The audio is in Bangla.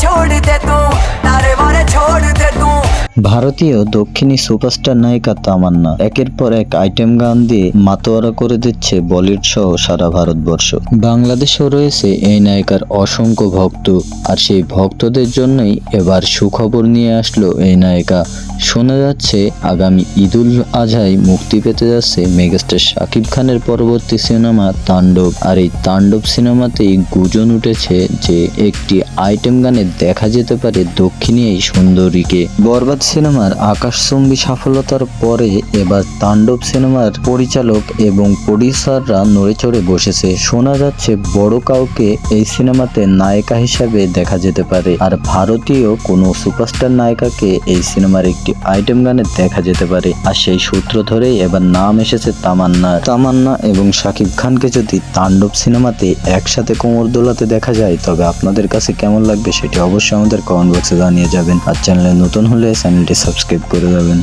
छोड़ दे तू तारे मारे छोड़ दे तू ভারতীয় দক্ষিণী সুপারস্টার নায়িকা তামান্না একের পর এক আইটেম গান দিয়ে মাতোয়ারা করে দিচ্ছে বলিউড সহ সারা ভারতবর্ষ। বাংলাদেশেও রয়েছে এই নায়িকার অসংখ্য ভক্ত, আর সেই ভক্তদের জন্যই এবার সুখবর নিয়ে আসলো এই নায়িকা। শোনা যাচ্ছে, আগামী ঈদুল আজহায় মুক্তি পেতে যাচ্ছে মেগাস্টার শাকিব খানের পরবর্তী সিনেমা তাণ্ডব, আর এই তাণ্ডব সিনেমাতেই গুজন উঠেছে যে একটি আইটেম গানে দেখা যেতে পারে দক্ষিণী এই সুন্দরীকে। বরবাদ সিনেমার আকাশচুম্বী সফলতার পরে এবার তাণ্ডব সিনেমার পরিচালক এবং প্রডিউসাররা নড়ে চড়ে বসেছে। শোনা যাচ্ছে বড় কাউকে এই সিনেমাতে নায়িকা হিসাবে দেখা যেতে পারে আর ভারতীয় কোনো সুপারস্টার নায়িকাকে এই সিনেমার একটি আইটেম গানে দেখা যেতে পারে। আর সেই সূত্র ধরেই এবার নাম এসেছে তামান্না। তামান্না এবং শাকিব খানকে যদি তাণ্ডব সিনেমাতে একসাথে কোমর দোলাতে দেখা যায়, তবে আপনাদের কাছে কেমন লাগবে সেটি অবশ্যই আমাদের কমেন্ট বক্সে জানিয়ে যাবেন। আর চ্যানেলে নতুন হলে চ্যানেলটি সাবস্ক্রাইব করে যাবেন।